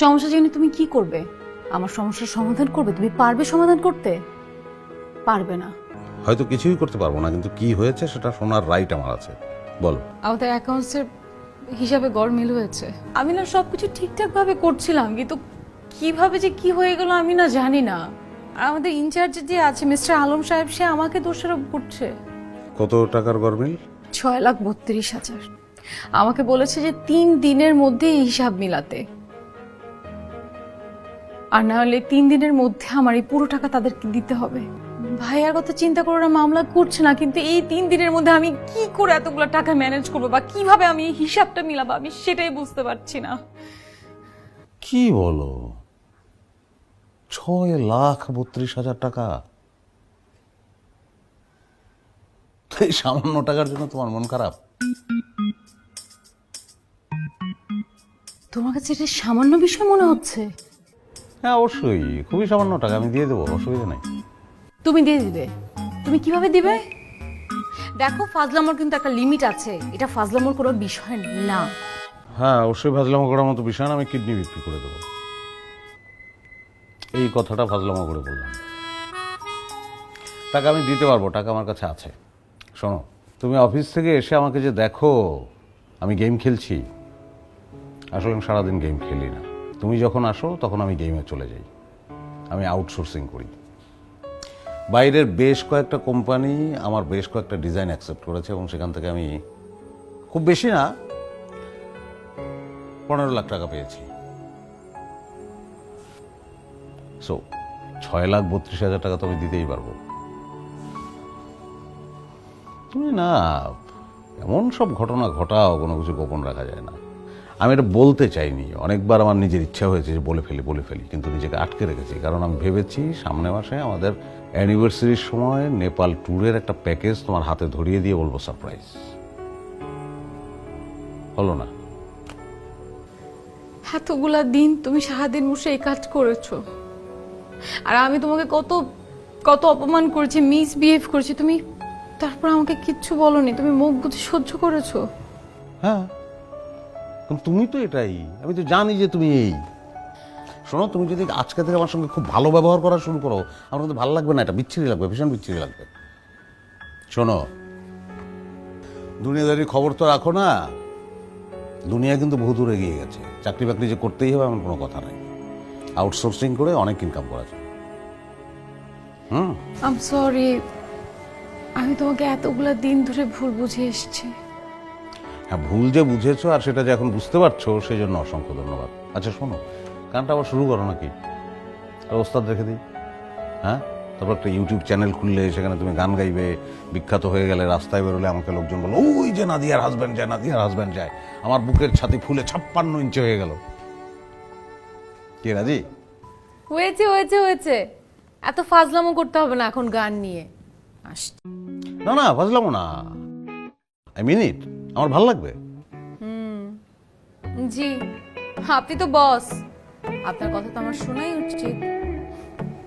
সমস্যা জেনে তুমি কি করবে? আমার সমস্যার সমাধান করবে? তুমি পারবে সমাধান করতে? পারবে না। হয়তো কিছুই করতে পারব না কিন্তু কি হয়েছে সেটা শোনার রাইট আমার আছে। বলো। আমাদের অ্যাকাউন্টসের হিসাবে গড়মিল হয়েছে। আমি না সবকিছু ঠিকঠাক ভাবে করছিলাম কিন্তু কীভাবে যে কি হয়ে গেল আমি না জানি না। আর আমাদের ইনচার্জ যে আছে মিস্টার আলম সাহেব সে আমাকে দোষারোপ করছে। কত টাকার গরমিল ছয় লাখ বত্রিশ হাজার। আমাকে বলেছে যে তিন দিনের মধ্যে হিসাব মিলাতে। আর না হলে তিন দিনের মধ্যে আমার এই পুরো টাকা তাদেরকে দিতে হবে। ভাইয়ার কথা চিন্তা করে ওরা মামলা করছে না কিন্তু এই তিন দিনের মধ্যে আমি কি করে এতগুলো টাকা ম্যানেজ করব বা কীভাবে আমি এই হিসাবটা মিলাবো আমি সেটাই বুঝতে পারছি না। কি বলো? ছয় লাখ বত্রিশ হাজার টাকা? এই সামান্য টাকার জন্য তোমার মন খারাপ? তোমার কাছে এটা সামান্য বিষয় মনে হচ্ছে? হ্যাঁ অবশ্যই। খুবই সামান্য টাকা আমি দিয়ে দেবো অসুবিধা নেই। তুমি দিয়ে দিবে? তুমি কীভাবে দিবে? দেখো ফাজলামোর কিন্তু একটা লিমিট আছে। এটা ফাজলামোর কোনো বিষয় না। হ্যাঁ অবশ্যই ফাজলামো করার মতো বিষয় না আমি কিডনি বিক্রি করে দেবো। এই কথাটা ফাজলামো করে বললাম। টাকা আমি দিতে পারব টাকা আমার কাছে আছে। শোনো তুমি অফিস থেকে এসে আমাকে যে দেখো আমি গেম খেলছি। আসলে আমি সারাদিন গেম খেলি না। তুমি যখন আসো, তখন আমি গেমে চলে যাই। আমি আউটসোর্সিং করি। বাইরের বেশ কয়েকটা কোম্পানি আমার বেশ কয়েকটা ডিজাইন অ্যাকসেপ্ট করেছে এবং সেখান থেকে আমি খুব বেশি না, পনেরো লাখ টাকা পেয়েছি। সো ছয় লাখ বত্রিশ হাজার টাকা তো আমি দিতেই পারব। তুমি না, এমন সব ঘটনা ঘটাও, কোনো কিছু গোপন রাখা যায় না। আমি এটা বলতে চাইনি। অনেকবার আমার নিজের ইচ্ছা হয়েছে যে বলে ফেলি বলে ফেলি কিন্তু নিজেকে আটকে রেখেছি। কারণ আমি ভেবেছি সামনে মাসে আমাদের অ্যানিভার্সারির সময় নেপাল ট্যুরের একটা প্যাকেজ তোমার হাতে ধরিয়ে দিয়ে বলব সারপ্রাইজ হলো না? এতগুলা দিন তুমি সারাদিন বসে এই কাজ করেছ। আর আমি তোমাকে কত কত অপমান করেছি মিস বিহেভ করেছি। তুমি তারপর আমাকে কিচ্ছু বলনি তুমি মুখ বুঝে সহ্য করেছ। হ্যাঁ। তুমি তো এটাই। আমি তো জানি যে তুমি এই। শোনো, তুমি যদি আজকে থেকে আমার সঙ্গে খুব ভালো ব্যবহার করা শুরু করো, আমার কিন্তু ভালো লাগবে না, এটা বিচ্ছিরি লাগবে, ভীষণ বিচ্ছিরি লাগবে। শোনো, দুনিয়াদারির খবর তো রাখো না। দুনিয়া কিন্তু বহু দূর এগিয়ে গেছে। চাকরি বাকরি যে করতেই হবে এমন কোনো কথা নাই। আউটসোর্সিং করে অনেক ইনকাম করা যায়। হুম? আম সরি আমি তোমাকে এতগুলা দিন ধরে ভুল বুঝে এসেছি। হ্যাঁ ভুল যে বুঝেছ আর সেটা যে এখন বুঝতে পারছ সেই জন্য অসংখ্য ধন্যবাদ। আচ্ছা শোনো গানটা আবার শুরু করো নাকি? ওস্তাদ রেখে দিই। হ্যাঁ? তারপর একটা ইউটিউব চ্যানেল খুললে সেখানে তুমি গান গাইবে বিখ্যাত হয়ে গেলে রাস্তায় বেরোলে আমাকে লোকজন বলো ওই যে নাদিয়ার হাজব্যান্ড যায় নাদিয়ার হাজব্যান্ড যায়। আমার বুকের ছাতি ফুলে ছাপ্পান্ন ইঞ্চি হয়ে গেল। কে রাজি? হয়েছে হয়েছে হয়েছে। এত ফাজলামো করতে হবে না এখন গান নিয়ে। আস না না বুঝলাম না। আই মিন ইট আমার ভালো লাগবে? জি আপনি তো বস। আপনার কথা তো আমার শোনাই উচিত।